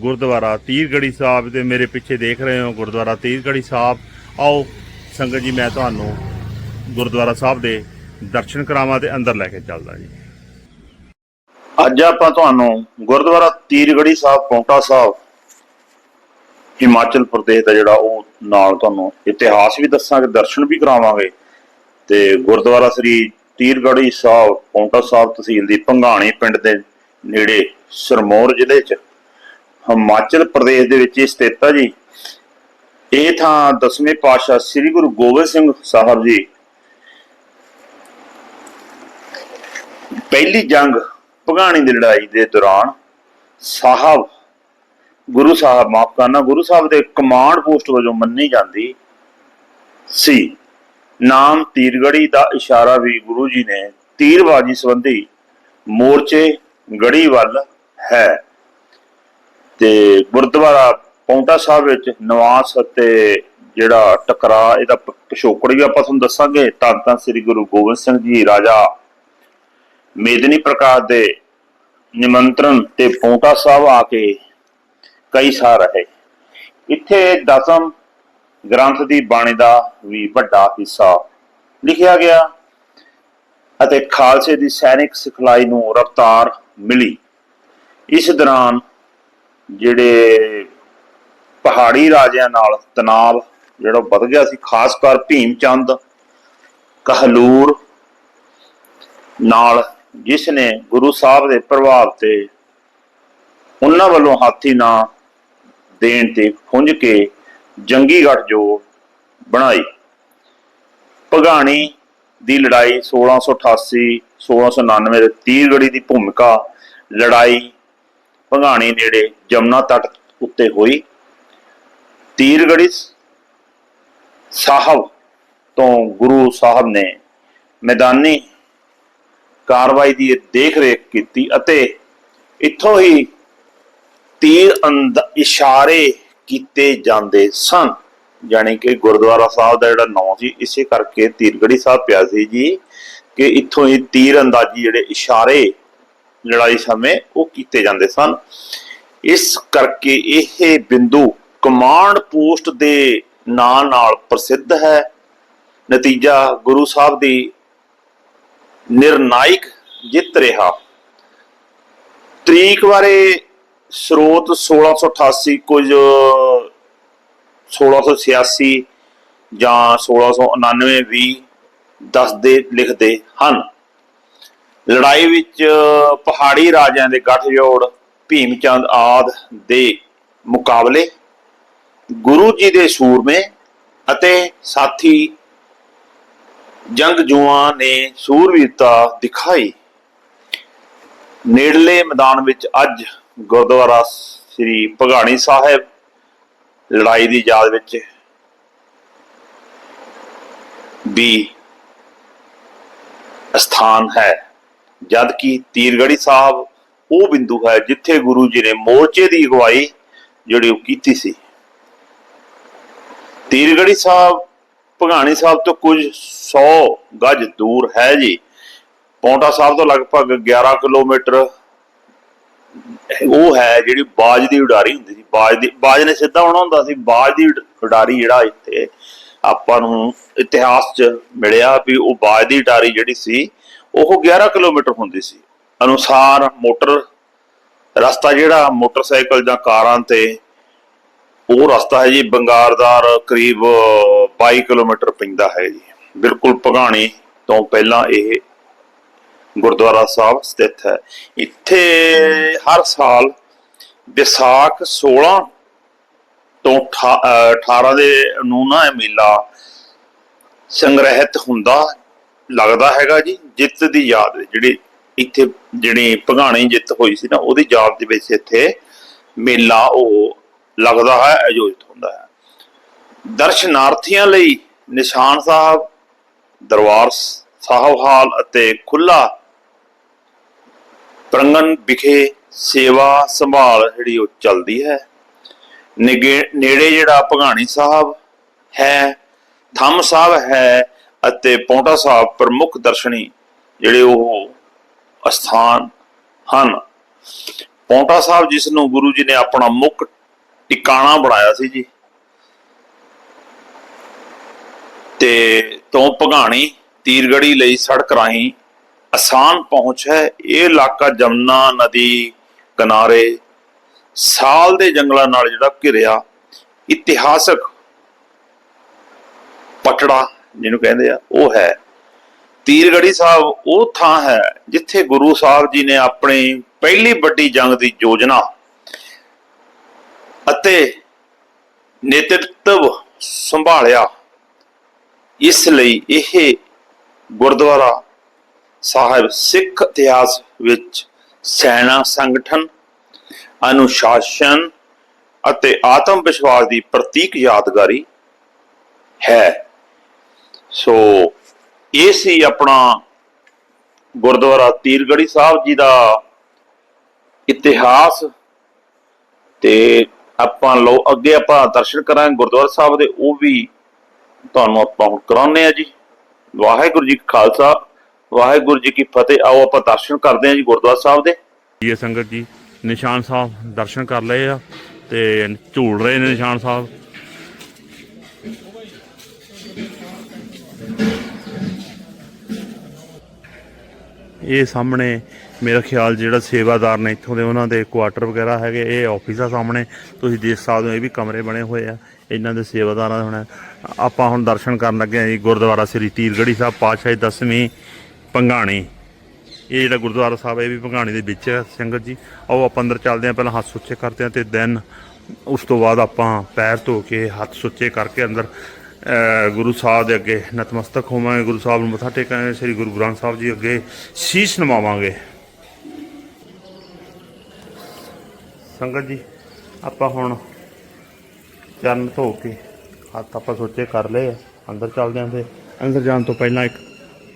ਗੁਰਦੁਆਰਾ ਤੀਰਗੜੀ ਸਾਹਿਬ ਤੇ ਮੇਰੇ ਪਿੱਛੇ ਦੇਖ ਰਹੇ ਹੋ, ਗੁਰਦੁਆਰਾ ਤੀਰਗੜੀ ਸਾਹਿਬ। ਆਓ ਸੰਗਤ ਜੀ, ਮੈਂ ਤੁਹਾਨੂੰ ਗੁਰਦੁਆਰਾ ਸਾਹਿਬ ਦੇ ਦਰਸ਼ਨ ਕਰਾਵਾਂ ਤੇ ਅੰਦਰ ਲੈ ਕੇ ਚੱਲਦਾ ਜੀ। ਅੱਜ ਆਪਾਂ ਤੁਹਾਨੂੰ ਗੁਰਦੁਆਰਾ ਤੀਰਗੜੀ ਸਾਹਿਬ, ਪੌਂਟਾ ਸਾਹਿਬ, ਹਿਮਾਚਲ ਪ੍ਰਦੇਸ਼ ਦਾ ਜਿਹੜਾ ਉਹ ਨਾਲ ਤੁਹਾਨੂੰ ਇਤਿਹਾਸ ਵੀ ਦੱਸਾਂਗੇ, ਦਰਸ਼ਨ ਵੀ ਕਰਾਵਾਂਗੇ। ਤੇ ਗੁਰਦੁਆਰਾ ਸ੍ਰੀ ਤੀਰਗੜੀ ਸਾਹਿਬ, ਪੌਂਟਾ ਸਾਹਿਬ ਤਹਿਸੀਲ ਦੀ ਭੰਗਾਣੀ ਪਿੰਡ ਦੇ ਨੇੜੇ, ਸਰਮੌਰ ਜ਼ਿਲ੍ਹੇ 'ਚ ਹਿਮਾਚਲ ਪ੍ਰਦੇਸ਼ ਦੇ ਵਿੱਚ ਸਥਿਤ ਆ ਜੀ। ਇਹ ਥਾਂ ਦਸਵੇਂ ਪਾਤਸ਼ਾਹ ਸ੍ਰੀ ਗੁਰੂ ਗੋਬਿੰਦ ਸਿੰਘ ਸਾਹਿਬ ਜੀ ਪਹਿਲੀ ਜੰਗ ਭਗਾਣੀ ਦੀ ਲੜਾਈ ਦੇ ਦੌਰਾਨ ਸਾਹਿਬ, ਗੁਰੂ ਸਾਹਿਬ, ਮਾਫ ਕਰਨਾ, ਗੁਰੂ ਸਾਹਿਬ ਦੇ ਕਮਾਂਡ ਪੋਸਟ ਵਜੋਂ ਮੰਨੀ ਜਾਂਦੀ ਸੀ। ਨਾਮ ਤੀਰਗੜੀ ਦਾ ਇਸ਼ਾਰਾ ਵੀ ਗੁਰੂ ਜੀ ਨੇ ਤੀਰਬਾਜੀ ਸੰਬੰਧੀ ਮੋਰਚੇ ਗੜੀ ਵੱਲ ਹੈ। ਤੇ ਗੁਰਦੁਆਰਾ ਪੌਂਟਾ ਸਾਹਿਬ ਵਿੱਚ ਨਿਵਾਸ ਅਤੇ ਜਿਹੜਾ ਟਕਰਾ, ਇਹਦਾ ਪਿਛੋਕੜ ਵੀ ਆਪਾਂ ਤੁਹਾਨੂੰ ਦੱਸਾਂਗੇ। ਧੰਨ ਧੰਨ ਸ੍ਰੀ ਗੁਰੂ ਗੋਬਿੰਦ ਸਿੰਘ ਜੀ ਰਾਜਾ ਮੇਦਨੀ ਪ੍ਰਕਾਸ਼ ਦੇ ਨਿਮੰਤਰਣ ਤੇ ਪੌਂਟਾ ਸਾਹਿਬ ਆ ਕੇ ਕਈ ਸਾਲ ਰਹੇ। ਇੱਥੇ ਦਸਮ ਗ੍ਰੰਥ ਦੀ ਬਾਣੀ ਦਾ ਵੀ ਵੱਡਾ ਹਿੱਸਾ ਲਿਖਿਆ ਗਿਆ ਅਤੇ ਖਾਲਸੇ ਦੀ ਸੈਨਿਕ ਸਿਖਲਾਈ ਨੂੰ ਰਫਤਾਰ ਮਿਲੀ। ਇਸ ਦੌਰਾਨ ਜਿਹੜੇ ਪਹਾੜੀ ਰਾਜਿਆਂ ਨਾਲ ਤਣਾਅ ਜਿਹੜਾ ਵੱਧ ਗਿਆ ਸੀ, ਖਾਸ ਕਰ ਭੀਮ ਚੰਦ ਕਹਲੂਰ ਨਾਲ ਜਿਸ ਨੇ ਗੁਰੂ ਸਾਹਿਬ ਦੇ ਪ੍ਰਭਾਵ ਤੇ ਉਹਨਾਂ ਵੱਲੋਂ ਹਾਥੀ ਨਾ ਦੇਣ ਤੇ ਖੁੰਝ ਕੇ ਜੰਗੀ ਗੱਠਜੋੜ ਬਣਾਈ। ਭਗਾਣੀ ਦੀ ਲੜਾਈ 1688 1699 ਦੇ ਤੀਰਗੜੀ ਦੀ ਭੂਮਿਕਾ ਲੜਾਈ ਭਗਾਣੀ ਨੇੜੇ ਜਮਨਾ ਤੱਟ ਉੱਤੇ ਹੋਈ ਤੀਰਗੜੀ ਸਾਹਿਬ ਤੋਂ ਗੁਰੂ ਸਾਹਿਬ ਨੇ ਮੈਦਾਨੀ ਕਾਰਵਾਈ ਦੀ ਦੇਖ-ਰੇਖ ਕੀਤੀ ਅਤੇ ਇੱਥੋਂ ਹੀ ਤੀਰ ਅੰਦ, ਇਸ਼ਾਰੇ ਕੀਤੇ ਜਾਂਦੇ ਸਨ। ਜਾਣੀ ਕਿ ਗੁਰਦੁਆਰਾ ਸਾਹਿਬ ਦਾ ਜਿਹੜਾ ਨਾਮ ਸੀ, ਇਸੇ ਕਰਕੇ ਤੀਰਗੜੀ ਸਾਹਿਬ ਪਿਆ ਸੀ ਜੀ, ਕਿ ਇੱਥੋਂ ਹੀ ਤੀਰ ਅੰਦਾਜ਼ੀ ਜਿਹੜੇ ਇਸ਼ਾਰੇ ਲੜਾਈ ਸਮੇਂ ਉਹ ਕੀਤੇ ਜਾਂਦੇ ਸਨ। ਇਸ ਕਰਕੇ ਇਹ ਬਿੰਦੂ ਕਮਾਂਡ ਪੋਸਟ ਦੇ ਨਾਂ ਨਾਲ ਪ੍ਰਸਿੱਧ ਹੈ। ਨਤੀਜਾ ਗੁਰੂ ਸਾਹਿਬ ਦੀ ਨਿਰਣਾਇਕ ਜਿੱਤ ਰਿਹਾ। ਤਰੀਕ ਬਾਰੇ ਸਰੋਤ 1688 ਕੁਝ 1686 ਜਾਂ 1699 ਵੀ ਦੱਸਦੇ ਲਿਖਦੇ ਹਨ। ਲੜਾਈ ਵਿੱਚ ਪਹਾੜੀ ਰਾਜਿਆਂ ਦੇ ਗੱਠਜੋੜ ਭੀਮ ਚੰਦ ਆਦ ਦੇ ਮੁਕਾਬਲੇ, ਗੁਰੂ ਜੀ ਦੇ ਸੂਰਮੇ ਅਤੇ ਸਾਥੀ ਜੰਗਜੂਆਂ ਨੇ ਸੂਰਵੀਰਤਾ ਦਿਖਾਈ। ਨੇੜਲੇ ਮੈਦਾਨ ਵਿੱਚ ਅੱਜ ਗੁਰਦੁਆਰਾ ਸ੍ਰੀ ਭਗਾਣੀ ਸਾਹਿਬ ਲੜਾਈ ਦੀ ਯਾਦ ਵਿੱਚ ਵੀ ਸਥਾਨ ਹੈ। ਜਦ ਕਿ ਤੀਰਗੜੀ ਸਾਹਿਬ ਉਹ ਬਿੰਦੂ ਹੈ ਜਿੱਥੇ ਗੁਰੂ ਜੀ ਨੇ ਮੋਰਚੇ ਦੀ ਅਗਵਾਈ ਜਿਹੜੀ ਉਹ ਕੀਤੀ ਸੀ। ਤੀਰਗੜੀ ਸਾਹਿਬ, ਭਗਾਣੀ ਸਾਹਿਬ ਤੋਂ ਕੁਝ 100 ਗਜ ਦੂਰ ਹੈ ਜੀ। ਪੌਂਟਾ ਸਾਹਿਬ ਤੋਂ ਲਗਭਗ 11 ਕਿਲੋਮੀਟਰ ਉਹ ਹੈ ਜਿਹੜੀ ਬਾਜ ਦੀ ਉਡਾਰੀ ਹੁੰਦੀ ਸੀ। ਬਾਜ ਦੀ, ਬਾਜ ਨੇ ਸਿੱਧਾ ਹੋਣਾ ਹੁੰਦਾ ਸੀ। ਬਾਜ ਦੀ ਉਡਾਰੀ ਜਿਹੜਾ ਇੱਥੇ ਆਪਾਂ ਨੂੰ ਇਤਿਹਾਸ 'ਚ ਮਿਲਿਆ ਵੀ ਉਹ ਬਾਜ ਦੀ ਉਡਾਰੀ ਜਿਹੜੀ ਸੀ ਉਹ 11 ਕਿਲੋਮੀਟਰ ਹੁੰਦੀ ਸੀ। ਅਨੁਸਾਰ ਮੋਟਰ, ਰਸਤਾ ਜਿਹੜਾ ਮੋਟਰਸਾਈਕਲ ਜਾਂ ਕਾਰਾਂ ਤੇ, ਉਹ ਰਸਤਾ ਹੈ ਜੀ ਬੰਗਾਰਦਾਰ ਕਰੀਬ 22 ਕਿਲੋਮੀਟਰ ਪੈਂਦਾ ਹੈ ਜੀ। ਬਿਲਕੁਲ ਭਗਾਣੀ ਤੋਂ ਪਹਿਲਾਂ ਇਹ ਗੁਰਦੁਆਰਾ ਸਾਹਿਬ ਸਥਿਤ ਹੈ। ਇੱਥੇ ਹਰ ਸਾਲ ਵਿਸਾਖ 16 ਤੋਂ ਅਠਾ- ਅਹ 18 ਦੇ ਨੂੰ ਨਾ ਮੇਲਾ ਸੰਗ੍ਰਹਿਤ ਹੁੰਦਾ ਲੱਗਦਾ ਹੈਗਾ ਜੀ, ਜਿੱਤ ਦੀ ਯਾਦ ਜਿਹੜੀ ਇੱਥੇ ਜਿਹੜੀ ਭਗਾਣੀ ਜਿੱਤ ਹੋਈ ਸੀ ਨਾ, ਉਹਦੀ ਯਾਦ ਦੇ ਵਿੱਚ ਇੱਥੇ ਮੇਲਾ ਉਹ ਲੱਗਦਾ ਹੈ, ਆਯੋਜਿਤ ਹੁੰਦਾ ਹੈ। ਦਰਸ਼ਨਾਰਥੀਆਂ ਲਈ ਨਿਸ਼ਾਨ ਸਾਹਿਬ, ਦਰਬਾਰ ਸਾਹਿਬ ਹਾਲ ਅਤੇ ਖੁੱਲਾ ਪ੍ਰੰਗਨ ਵਿਖੇ ਸੇਵਾ ਸੰਭਾਲ ਜਿਹੜੀ ਉਹ ਚੱਲਦੀ ਹੈ। ਨਿਗੇ- ਨੇੜੇ ਜਿਹੜਾ ਭਗਾਣੀ ਸਾਹਿਬ ਹੈ, ਥੰਮ ਸਾਹਿਬ ਹੈ ਅਤੇ ਪੌਂਟਾ ਸਾਹਿਬ ਪ੍ਰਮੁੱਖ ਦਰਸ਼ਨੀ ਜਿਹੜੇ ਉਹ ਅਸਥਾਨ ਹਨ। ਪੌਂਟਾ ਸਾਹਿਬ ਜਿਸ ਨੂੰ ਗੁਰੂ ਜੀ ਨੇ ਆਪਣਾ ਮੁੱਖ ਟਿਕਾਣਾ ਬਣਾਇਆ ਸੀ ਜੀ, ਤੇ ਤੋਂ ਭਗਾਣੀ ਤੀਰਗੜੀ ਲਈ ਸੜਕ ਰਾਹੀਂ ਆਸਾਨ ਪਹੁੰਚ ਹੈ। ਇਹ ਇਲਾਕਾ ਜਮਨਾ ਨਦੀ ਕਿਨਾਰੇ ਸਾਲ ਦੇ ਜੰਗਲਾਂ ਨਾਲ ਜਿਹੜਾ ਘਿਰਿਆ ਇਤਿਹਾਸਕ ਪਟੜਾ ਜਿਹਨੂੰ ਕਹਿੰਦੇ ਆ, ਉਹ ਹੈ। ਤੀਰਗੜੀ ਸਾਹਿਬ ਉਹ ਥਾਂ ਹੈ ਜਿੱਥੇ ਗੁਰੂ ਸਾਹਿਬ ਜੀ ਨੇ ਆਪਣੀ ਪਹਿਲੀ ਵੱਡੀ ਜੰਗ ਦੀ ਯੋਜਨਾ ਅਤੇ ਨੇਤਰਤਵ ਸੰਭਾਲਿਆ। ਇਸ ਲਈ ਇਹ ਗੁਰਦੁਆਰਾ ਸਾਹਿਬ ਸਿੱਖ ਇਤਿਹਾਸ ਵਿੱਚ ਸੈਨਾ ਸੰਗਠਨ, ਅਨੁਸ਼ਾਸਨ ਅਤੇ ਆਤਮ ਵਿਸ਼ਵਾਸ ਦੀ ਪ੍ਰਤੀਕ ਯਾਦਗਾਰੀ ਹੈ। ਸੋ ਇਹ ਸੀ ਆਪਣਾ ਗੁਰਦੁਆਰਾ ਤੀਰਗੜੀ ਸਾਹਿਬ ਜੀ ਦਾ ਇਤਿਹਾਸ। ਤੇ ਆਪਾਂ ਲੋ ਅੱਗੇ ਆਪਾਂ ਦਰਸ਼ਨ ਕਰਾਂਗੇ ਗੁਰਦੁਆਰਾ ਸਾਹਿਬ ਦੇ, ਉਹ ਵੀ ਤੁਹਾਨੂੰ ਆਪਾਂ ਹੁਣ ਕਰਾਉਨੇ ਆ ਜੀ। ਵਾਹਿਗੁਰੂ ਜੀ ਕਾ ਖਾਲਸਾ, ਵਾਹਿਗੁਰੂ ਜੀ ਕੀ ਫਤਿਹ। ਆਓ ਆਪਾਂ ਦਰਸ਼ਨ ਕਰਦੇ ਹਾਂ ਜੀ ਗੁਰਦੁਆਰਾ ਸਾਹਿਬ ਦੇ। ਜੀ ਸੰਗਤ ਜੀ ਨਿਸ਼ਾਨ ਸਾਹਿਬ ਦਰਸ਼ਨ ਕਰ ਲਏ ਆ ਤੇ ਝੂਲ ਰਹੇ ਨੇ ਨਿਸ਼ਾਨ ਸਾਹਿਬ। ਇਹ ਸਾਹਮਣੇ ਮੇਰਾ ਖਿਆਲ ਜਿਹੜਾ ਸੇਵਾਦਾਰ ਨੇ ਇੱਥੋਂ ਦੇ ਉਹਨਾਂ ਦੇ ਕੁਆਟਰ ਵਗੈਰਾ ਹੈਗੇ, ਇਹ ਆਫਿਸ ਆ ਸਾਹਮਣੇ। ਤੁਸੀਂ ਦੇਖ ਸਕਦੇ ਹੋ ਇਹ ਵੀ ਕਮਰੇ ਬਣੇ ਹੋਏ ਆ, ਇਹਨਾਂ ਦੇ ਸੇਵਾਦਾਰਾਂ ਹੁਣ ਆਪਾਂ ਹੁਣ ਦਰਸ਼ਨ ਕਰਨ ਲੱਗੇ ਆ ਜੀ, ਗੁਰਦੁਆਰਾ ਸ੍ਰੀ ਤੀਰਗੜੀ ਸਾਹਿਬ, ਪਾਤਸ਼ਾਹੀ ਦਸਵੀਂ ਪੰਗਾਣੀ ਇਹ ਜਿਹੜਾ ਗੁਰਦੁਆਰਾ ਸਾਹਿਬ ਹੈ ਇਹ ਵੀ ਭੰਗਾਣੀ ਦੇ ਵਿੱਚ ਹੈ ਸੰਗਤ ਜੀ। ਆਓ ਆਪਾਂ ਅੰਦਰ ਚੱਲਦੇ ਹਾਂ, ਪਹਿਲਾਂ ਹੱਥ ਸੁੱਚੇ ਕਰਦੇ ਹਾਂ ਤੇ ਦੈਨ ਉਸ ਤੋਂ ਬਾਅਦ ਆਪਾਂ ਪੈਰ ਧੋ ਕੇ ਹੱਥ ਸੁੱਚੇ ਕਰਕੇ ਅੰਦਰ ਗੁਰੂ ਸਾਹਿਬ ਦੇ ਅੱਗੇ ਨਤਮਸਤਕ ਹੋਵਾਂਗੇ, ਗੁਰੂ ਸਾਹਿਬ ਨੂੰ ਮੱਥਾ ਟੇਕਾਂਗੇ, ਸ੍ਰੀ ਗੁਰੂ ਗ੍ਰੰਥ ਸਾਹਿਬ ਜੀ ਅੱਗੇ ਸ਼ੀਸ਼ ਨਵਾਵਾਂਗੇ। ਸੰਗਤ ਜੀ, ਆਪਾਂ ਹੁਣ ਚਰਨ ਧੋ ਕੇ ਹੱਥ ਆਪਾਂ ਸੋਚੇ ਕਰ ਲਏ ਅੰਦਰ ਚੱਲਦੇ ਆਂ ਤੇ ਅੰਦਰ ਜਾਣ ਤੋਂ ਪਹਿਲਾਂ ਇੱਕ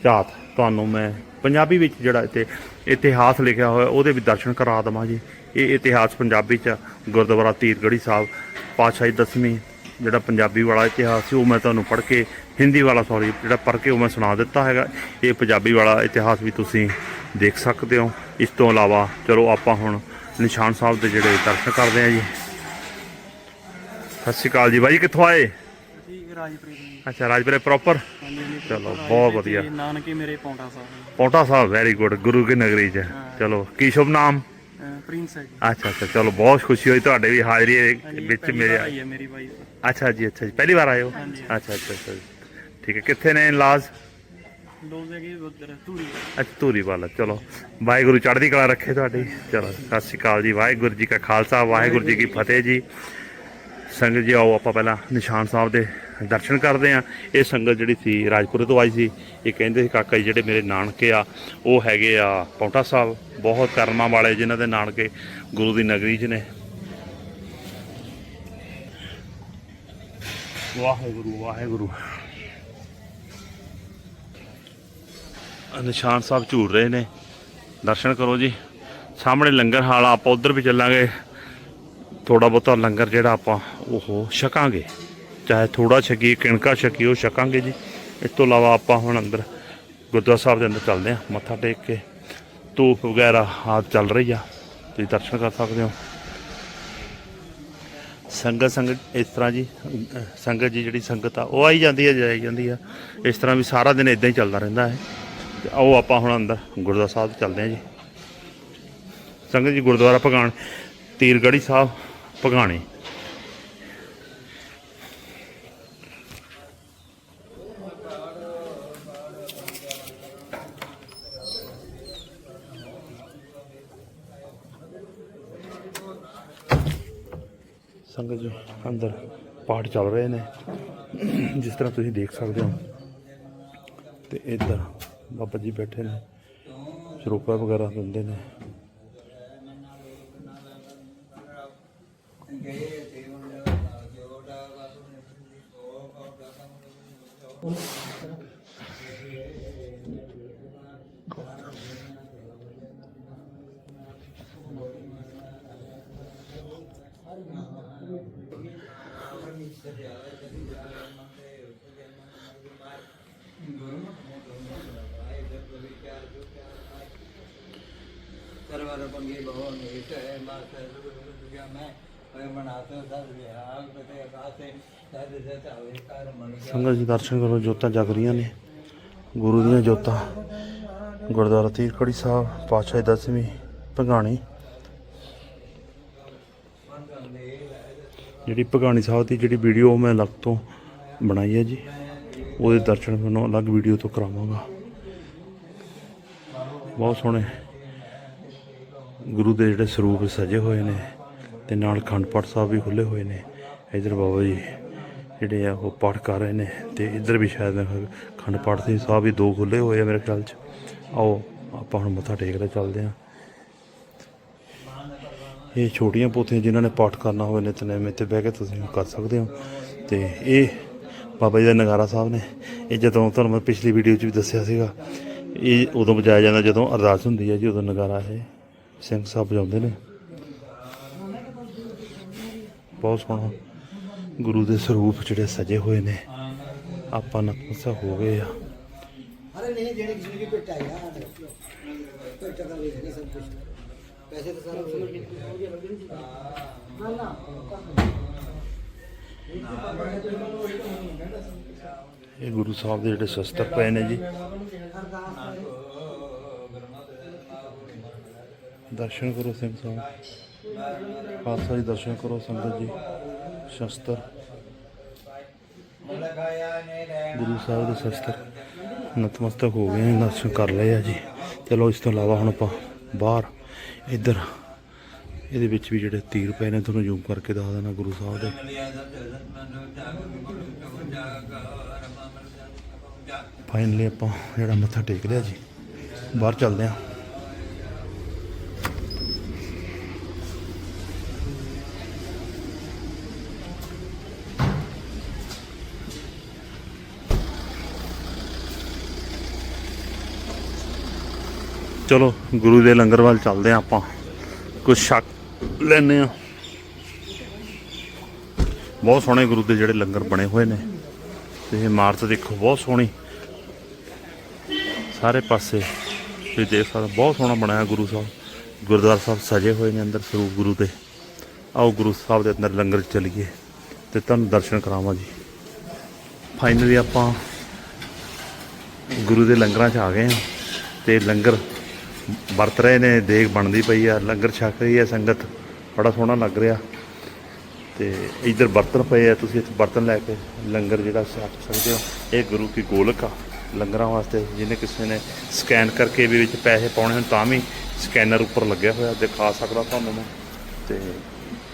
ਝਾਤ ਤੁਹਾਨੂੰ ਮੈਂ ਪੰਜਾਬੀ ਵਿੱਚ ਜਿਹੜਾ ਇੱਥੇ ਇਤਿਹਾਸ ਲਿਖਿਆ ਹੋਇਆ, ਉਹਦੇ ਵੀ ਦਰਸ਼ਨ ਕਰਾ ਦੇਵਾਂ ਜੀ। ਇਹ ਇਤਿਹਾਸ ਪੰਜਾਬੀ ਚ ਗੁਰਦੁਆਰਾ ਤੀਰਗੜੀ ਸਾਹਿਬ, ਪਾਤਸ਼ਾਹੀ ਦਸਵੀਂ ਜਿਹੜਾ ਪੰਜਾਬੀ ਵਾਲਾ ਇਤਿਹਾਸ ਸੀ ਉਹ ਮੈਂ ਤੁਹਾਨੂੰ ਪੜ੍ਹ ਕੇ ਹਿੰਦੀ ਵਾਲਾ ਸੌਰੀ ਜਿਹੜਾ ਪੜ੍ਹ ਕੇ ਉਹ ਮੈਂ ਸੁਣਾ ਦਿੱਤਾ ਹੈਗਾ। ਇਹ ਪੰਜਾਬੀ ਵਾਲਾ ਇਤਿਹਾਸ ਵੀ ਤੁਸੀਂ ਦੇਖ ਸਕਦੇ ਹੋ। ਇਸ ਤੋਂ ਇਲਾਵਾ ਚਲੋ ਆਪਾਂ ਹੁਣ ਨਿਸ਼ਾਨ ਸਾਹਿਬ ਦੇ ਜਿਹੜੇ ਦਰਸ਼ਨ ਕਰਦੇ ਹਾਂ ਜੀ। ਸਤਿ ਸ਼੍ਰੀ ਅਕਾਲ ਜੀ। ਬਾਈ ਕਿੱਥੋਂ ਆਏ? ਰਾਜਪੁਰੇ। ਅੱਛਾ ਰਾਜਪੁਰੇ ਪ੍ਰੋਪਰ ਚਲੋ, ਬਹੁਤ ਵਧੀਆ। ਨਾਨਕੇ ਮੇਰੇ ਪੌਂਟਾ ਸਾਹਿਬ ਪੌਂਟਾ ਸਾਹਿਬ ਵੈਰੀ ਗੁੱਡ ਗੁਰੂ ਕੀ ਨਗਰੀ ਚ। ਚਲੋ ਕੀ ਸ਼ੁਭ ਨਾਮ? ਪ੍ਰਿੰਸ ਹੈ ਜੀ। ਅੱਛਾ ਅੱਛਾ ਚਲੋ ਬਹੁਤ ਖੁਸ਼ੀ ਹੋਈ ਤੁਹਾਡੇ ਵੀ ਹਾਜ਼ਰੀ ਹਾਂਜੀ, ਵਿੱਚ ਮੇਰੇ ਆਈ ਹੈ ਮੇਰੀ ਵਾਈਫ ਅੱਛਾ ਜੀ ਅੱਛਾ ਜੀ। ਪਹਿਲੀ ਵਾਰ ਆਏ ਹੋ? ਹਾਂਜੀ। ਅੱਛਾ ਅੱਛਾ ਅੱਛਾ ਜੀ। ਠੀਕ ਹੈ ਕਿੱਥੇ ਨੇ ਇਨਲਾਜ ਲੋਕ ਹੈਗੇ ਉਧਰ ਧੂਰੀ ਅੱਛਾ ਧੂਰੀ ਵਾਲਾ ਚਲੋ। ਵਾਹਿਗੁਰੂ ਚੜ੍ਹਦੀ ਕਲਾ ਰੱਖੇ ਤੁਹਾਡੀ। ਚਲੋ ਸਤਿ ਸ਼੍ਰੀ ਅਕਾਲ ਜੀ। ਵਾਹਿਗੁਰੂ ਜੀ ਕਾ ਖਾਲਸਾ ਵਾਹਿਗੁਰੂ ਜੀ ਕੀ ਫਤਿਹ ਜੀ। ਸੰਗਤ ਜੀ ਆਓ ਆਪਾਂ ਪਹਿਲਾਂ ਨਿਸ਼ਾਨ ਸਾਹਿਬ ਦੇ ਦਰਸ਼ਨ ਕਰਦੇ ਆ ਇਹ ਸੰਗਤ ਜਿਹੜੀ ਸੀ ਰਾਜਪੁਰੇ ਤੋਂ ਆਈ ਸੀ। ਇਹ ਕਹਿੰਦੇ ਸੀ ਕਾਕਾ ਜੀ ਜਿਹੜੇ ਮੇਰੇ ਨਾਨਕੇ ਆ ਉਹ ਹੈਗੇ ਆ ਪੌਂਟਾ ਸਾਹਿਬ। ਬਹੁਤ ਕਰਮਾਂ ਵਾਲੇ ਜਿਨ੍ਹਾਂ ਦੇ ਨਾਨਕੇ ਗੁਰੂ ਦੀ ਨਗਰੀ 'ਚ ਨੇ। ਵਾਹਿਗੁਰੂ ਵਾਹਿਗੁਰੂ। ਨਿਸ਼ਾਨ ਸਾਹਿਬ ਝੂਲ ਰਹੇ ਨੇ। ਦਰਸ਼ਨ ਕਰੋ ਜੀ। ਸਾਹਮਣੇ ਲੰਗਰ ਹਾਲ, ਆਪਾਂ ਉਧਰ ਵੀ ਚੱਲਾਂਗੇ। ਥੋੜਾ ਬਹੁਤਾ ਲੰਗਰ ਜਿਹੜਾ ਆਪਾਂ ਉਹ ਛਕਾਂਗੇ। ਚਾਹੇ ਥੋੜਾ ਛਕੀ ਕਿਣਕਾ ਛਕੀ ਉਹ ਛਕਾਂਗੇ ਜੀ। ਇਸ ਤੋਂ ਇਲਾਵਾ ਆਪਾਂ ਹੁਣ ਅੰਦਰ ਗੁਰਦੁਆਰਾ ਸਾਹਿਬ ਦੇ ਅੰਦਰ ਚੱਲਦੇ ਆ ਮੱਥਾ ਟੇਕ ਕੇ ਧੂਪ ਵਗੈਰਾ ਆਪ ਚੱਲ ਰਹੀ ਆ। ਤੁਸੀਂ ਦਰਸ਼ਨ ਕਰ ਸਕਦੇ ਹੋ। ਸੰਗਤ ਸੰਗਤ ਇਸ ਤਰ੍ਹਾਂ ਜੀ, ਸੰਗਤ ਜੀ ਜਿਹੜੀ ਸੰਗਤ ਆ, ਉਹ ਆਈ ਜਾਂਦੀ ਹੈ ਜਾਈ ਜਾਂਦੀ ਆ। ਇਸ ਤਰ੍ਹਾਂ ਵੀ ਸਾਰਾ ਦਿਨ ਇਦਾਂ ਹੀ ਚੱਲਦਾ ਰਹਿੰਦਾ ਹੈ। ਤੇ ਆਓ ਆਪਾਂ ਹੁਣ ਅੰਦਰ ਗੁਰਦੁਆਰਾ ਸਾਹਿਬ ਚੱਲਦੇ ਹਾਂ ਜੀ। ਸੰਗਤ ਜੀ ਗੁਰਦੁਆਰਾ ਭਗਾਣ ਤੀਰਗੜੀ ਸਾਹਿਬ ਭਗਾਣੇ। ਸੰਗਤ ਜੀ ਅੰਦਰ ਪਾਠ ਚੱਲ ਰਹੇ ਨੇ। ਜਿਸ ਤਰ੍ਹਾਂ ਤੁਸੀਂ ਦੇਖ ਸਕਦੇ ਹੋ। ਤੇ ਇੱਧਰ ਬਾਬਾ ਜੀ ਬੈਠੇ ਨੇ। ਸਰੋਪਾ ਵਗੈਰਾ ਦਿੰਦੇ ਨੇ। ਉਹ ਸਭ ਵਿਹਾਲ ਤੇ ਆਕਾਸੇ ਸੰਗਤ ਜੀ ਦਰਸ਼ਨ ਕਰੋ, ਜੋਤਾਂ ਜਗ ਰਹੀਆਂ ਨੇ। ਗੁਰੂ ਦੀਆਂ ਜੋਤਾਂ। ਗੁਰਦੁਆਰਾ ਤੀਰਖੜੀ ਸਾਹਿਬ, ਪਾਤਸ਼ਾਹ ਦਸਵੀਂ, ਭਗਾਣੀ। ਜਿਹੜੀ ਭਗਾਣੀ ਸਾਹਿਬ ਦੀ ਜਿਹੜੀ ਵੀਡੀਓ ਮੈਂ ਅਲੱਗ ਤੋਂ ਬਣਾਈ ਹੈ ਜੀ। ਉਹਦੇ ਦਰਸ਼ਨ ਮੈਨੂੰ ਅਲੱਗ ਵੀਡੀਓ ਤੋਂ ਕਰਾਵਾਂਗਾ। ਬਹੁਤ ਸੋਹਣੇ। ਗੁਰੂ ਦੇ ਜਿਹੜੇ ਸਰੂਪ ਸਜੇ ਹੋਏ ਨੇ ਤੇ ਨਾਲ ਖੰਡ ਪਾਠ ਸਾਹਿਬ ਵੀ ਖੁੱਲੇ ਹੋਏ ਨੇ। ਇਧਰ ਬਾਬਾ ਜੀ ਜਿਹੜੇ ਆ ਉਹ ਪਾਠ ਕਰ ਰਹੇ ਨੇ ਤੇ ਇੱਧਰ ਵੀ ਸ਼ਾਇਦ ਖੰਡ ਪਾਠ ਸਾਹਿਬ ਵੀ ਦੋ ਖੁੱਲੇ ਹੋਏ ਆ ਮੇਰੇ ਖਿਆਲ 'ਚ। ਆਓ, ਆਪਾਂ ਹੁਣ ਮੱਥਾ ਟੇਕਦੇ ਚੱਲਦੇ ਆ ਇਹ ਛੋਟੀਆਂ ਪੋਥੀਆਂ ਜਿਨ੍ਹਾਂ ਨੇ ਪਾਠ ਕਰਨਾ ਹੋਵੇ ਨਿਤਨੇਮ ਤੇ ਬਹਿ ਕੇ ਤੁਸੀਂ ਕਰ ਸਕਦੇ ਹੋ। ਤੇ ਇਹ ਬਾਬਾ ਜੀ ਦਾ ਨਗਾਰਾ ਸਾਹਿਬ ਨੇ। ਇਹ ਜਦੋਂ ਤੁਹਾਨੂੰ ਮੈਂ ਪਿਛਲੀ ਵੀਡੀਓ 'ਚ ਵੀ ਦੱਸਿਆ ਸੀਗਾ, ਇਹ ਉਦੋਂ ਵਜਾਇਆ ਜਾਂਦਾ ਜਦੋਂ ਅਰਦਾਸ ਹੁੰਦੀ ਹੈ ਜੀ, ਉਦੋਂ ਨਗਾਰਾ ਇਹ ਸਿੰਘ ਸਾਹਿਬ ਵਜਾਉਂਦੇ ਨੇ। ਬਹੁਤ ਸੋਹਣਾ ਗੁਰੂ ਦੇ ਸਰੂਪ ਜਿਹੜੇ ਸਜੇ ਹੋਏ ਨੇ। ਆਪਾਂ ਨਤਮਸਤਕ ਹੋ ਗਏ ਆ। ਅਰੇ ਨਹੀਂ ਜਿਹੜੇ ਕਿਸੇ ਦੀ ਭੇਟਾ ਆ ਭੇਟਾ ਦਾ ਵੇਖ ਨਹੀਂ ਸਭ ਪੈਸੇ ਤਾਂ ਸਾਰਾ ਉਸੇ ਨੂੰ ਹੋ ਗਿਆ ਨਾ ਨਾ ਇਹ ਗੁਰੂ ਸਾਹਿਬ ਦੇ ਜਿਹੜੇ ਸ਼ਸਤਰ ਪਏ ਨੇ ਜੀ। ਦਰਸ਼ਨ ਕਰੋ ਸਿੰਘ ਸਾਹਿਬ। ਖਾਲਸਾ ਜੀ ਦਰਸ਼ਨ ਕਰੋ ਸੰਗਤ ਜੀ, ਸ਼ਸਤਰ। ਗੁਰੂ ਸਾਹਿਬ ਦੇ ਸ਼ਸਤਰ ਨਤਮਸਤਕ ਹੋ ਗਏ ਦਰਸ਼ਨ ਕਰ ਲਏ ਆ ਜੀ। ਚਲੋ ਇਸ ਤੋਂ ਇਲਾਵਾ ਹੁਣ ਆਪਾਂ ਬਾਹਰ ਇੱਧਰ, ਇਹਦੇ ਵਿੱਚ ਵੀ ਜਿਹੜੇ ਤੀਰ ਪਏ ਨੇ, ਤੁਹਾਨੂੰ ਜ਼ੂਮ ਕਰਕੇ ਦੱਸ ਦੇਣਾ ਗੁਰੂ ਸਾਹਿਬ ਦੇ। ਫਾਈਨਲੀ ਆਪਾਂ ਜਿਹੜਾ ਮੱਥਾ ਟੇਕ ਲਿਆ ਜੀ, ਬਾਹਰ ਚੱਲਦੇ ਹਾਂ। ਚਲੋ ਗੁਰੂ ਦੇ ਲੰਗਰ ਵੱਲ ਚੱਲਦੇ ਹਾਂ ਆਪਾਂ। ਕੁਝ ਸ਼ੱਕ ਲੈਨੇ ਆ। ਬਹੁਤ ਸੋਹਣੇ ਗੁਰੂ ਦੇ ਜਿਹੜੇ ਲੰਗਰ ਬਣੇ ਹੋਏ ਨੇ। ਤੇ ਇਮਾਰਤ ਦੇਖੋ ਬਹੁਤ ਸੋਹਣੀ। ਸਾਰੇ ਪਾਸੇ ਤੁਸੀਂ ਦੇਖ ਸਕਦੇ ਹੋ, ਬਹੁਤ ਸੋਹਣਾ ਬਣਾਇਆ ਗੁਰੂ ਸਾਹਿਬ। ਗੁਰਦੁਆਰਾ ਸਾਹਿਬ ਸਜੇ ਹੋਏ ਨੇ ਅੰਦਰ ਸਰੂਪ ਗੁਰੂ ਦੇ। ਆਓ ਗੁਰੂ ਸਾਹਿਬ ਦੇ ਅੰਦਰ ਲੰਗਰ ਚਲੀਏ ਚੱਲੀਏ ਤੇ ਤੁਹਾਨੂੰ ਦਰਸ਼ਨ ਕਰਾਵਾਂ ਜੀ ਫਾਈਨਲੀ ਆਪਾਂ ਗੁਰੂ ਦੇ ਲੰਗਰਾਂ 'ਚ ਆ ਗਏ ਹਾਂ ਤੇ ਲੰਗਰ ਵਰਤ ਰਹੇ ਨੇ, ਦੇਗ ਬਣਦੀ ਪਈ ਆ, ਲੰਗਰ ਛਕ ਰਹੀ ਹੈ ਸੰਗਤ, ਬੜਾ ਸੋਹਣਾ ਲੱਗ ਰਿਹਾ। ਤੇ ਇੱਧਰ ਬਰਤਨ ਪਏ ਆ, ਤੁਸੀਂ ਇੱਥੇ ਬਰਤਨ ਲੈ ਕੇ ਲੰਗਰ ਜਿਹੜਾ ਛਕ ਸਕਦੇ ਹੋ। ਇਹ ਗੁਰੂ ਕੀ ਗੋਲਕ ਆ, ਲੰਗਰਾਂ ਵਾਸਤੇ, ਜਿਹਨੇ ਕਿਸੇ ਨੇ ਸਕੈਨ ਕਰਕੇ ਵੀ ਵਿੱਚ ਪੈਸੇ ਪਾਉਣੇ ਹਨ ਤਾਂ ਵੀ ਸਕੈਨਰ ਉੱਪਰ ਲੱਗਿਆ ਹੋਇਆ, ਦਿਖਾ ਸਕਦਾ ਤੁਹਾਨੂੰ ਮੈਂ। ਤੇ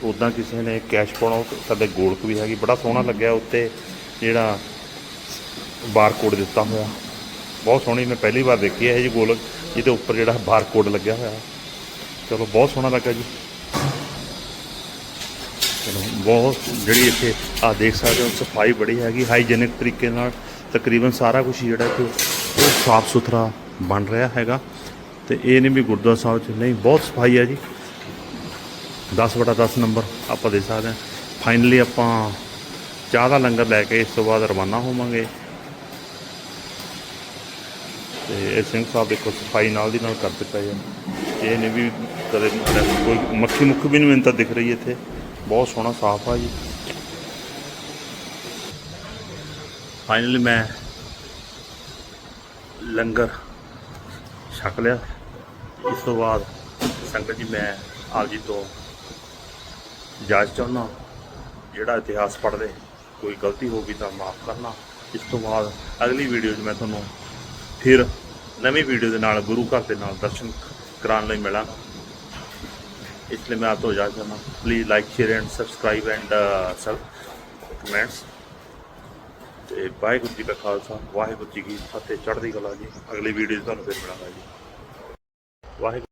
ਉਦਾਂ ਕਿਸੇ ਨੇ ਕੈਸ਼ ਪਾਉਣਾ, ਸਾਡੇ ਗੋਲਕ ਵੀ ਹੈਗੀ, ਬੜਾ ਸੋਹਣਾ ਲੱਗਿਆ ਉੱਤੇ, ਜਿਹੜਾ ਬਾਰਕੋਡ ਦਿੱਤਾ ਹੋਇਆ। ਬਹੁਤ ਸੋਹਣੀ, ਮੈਂ ਪਹਿਲੀ ਵਾਰ ਦੇਖੀ ਹੈ ਇਹ ਜੀ ਗੋਲਕ। ਜਿਹਦੇ ਉੱਪਰ ਜਿਹੜਾ ਬਾਰਕੋਡ ਲੱਗਿਆ ਹੋਇਆ। ਚਲੋ, ਬਹੁਤ ਸੋਹਣਾ ਲੱਗਾ ਜੀ। ਚਲੋ, ਬਹੁਤ ਜਿਹੜੀ ਇੱਥੇ ਆ ਦੇਖ ਸਕਦੇ ਹੋ, ਸਫ਼ਾਈ ਬੜੀ ਹੈਗੀ, ਹਾਈਜੀਨਿਕ ਤਰੀਕੇ ਨਾਲ ਤਕਰੀਬਨ ਸਾਰਾ ਕੁਝ ਜਿਹੜਾ ਇੱਥੇ ਉਹ ਸਾਫ਼ ਸੁਥਰਾ ਬਣ ਰਿਹਾ ਹੈਗਾ। ਤੇ ਇਹ ਨਹੀਂ ਵੀ ਗੁਰਦੁਆਰਾ ਸਾਹਿਬ ਚ, ਨਹੀਂ, ਬਹੁਤ ਸਫ਼ਾਈ ਹੈ ਜੀ। 10 ਬਟਾ 10 ਨੰਬਰ ਆਪਾਂ ਦੇ ਸਕਦੇ ਹਾਂ। ਫਾਈਨਲੀ ਆਪਾਂ ਚਾਹ ਦਾ ਲੰਗਰ ਲੈ ਕੇ ਇਸ ਤੋਂ ਬਾਅਦ ਰਵਾਨਾ ਹੋਵਾਂਗੇ। ਤੇ ਇਹ ਸਿੰਘ ਸਾਹਿਬ ਦੇਖੋ ਸਫ਼ਾਈ ਨਾਲ ਦੀ ਨਾਲ ਕਰਦੇ ਪਏ ਆ ਇਹ ਨਹੀਂ ਵੀ ਕਦੇ ਕੋਈ ਮੱਖੀ ਮੁੱਖ ਵੀ ਨਹੀਂ ਮੈਨੂੰ ਤਾਂ ਦਿਖ ਰਹੀ ਇੱਥੇ। ਬਹੁਤ ਸੋਹਣਾ ਸਾਫ਼ ਆ ਜੀ। ਫਾਈਨਲੀ ਮੈਂ ਲੰਗਰ ਛਕ ਲਿਆ। ਇਸ ਤੋਂ ਬਾਅਦ ਸੰਗਤ ਜੀ ਮੈਂ ਆਪ ਜੀ ਤੋਂ ਇਜਾਜ਼ਤ ਚਾਹੁੰਦਾ ਜਿਹੜਾ ਇਤਿਹਾਸ ਪੜ੍ਹਦੇ, ਕੋਈ ਗਲਤੀ ਹੋ ਗਈ ਤਾਂ ਮਾਫ ਕਰਨਾ। ਇਸ ਤੋਂ ਬਾਅਦ ਅਗਲੀ ਵੀਡੀਓ 'ਚ ਮੈਂ ਤੁਹਾਨੂੰ ਫਿਰ ਨਵੀਂ ਵੀਡੀਓ ਦੇ ਨਾਲ, ਗੁਰੂ ਘਰ ਦੇ ਨਾਲ ਦਰਸ਼ਨ ਕਰਾਉਣ ਲਈ ਮਿਲਾਂ। ਇਸ ਲਈ ਮੈਂ ਆਪ ਤੋਂ ਇਜਾਜ਼ਤ ਚਾਹੁੰਦਾ please like share and subscribe and sub comments ਤੇ ਵਾਹਿਗੁਰੂ ਜੀ ਕਾ ਖਾਲਸਾ, ਵਾਹਿਗੁਰੂ ਜੀ ਕੀ ਫਤਿਹ। ਚੜ੍ਹਦੀ ਕਲਾ ਜੀ। ਅਗਲੀ ਵੀਡੀਓ 'ਚ ਤੁਹਾਨੂੰ ਫਿਰ ਮਿਲਾਂਗਾ ਜੀ। ਵਾਹਿਗੁਰੂ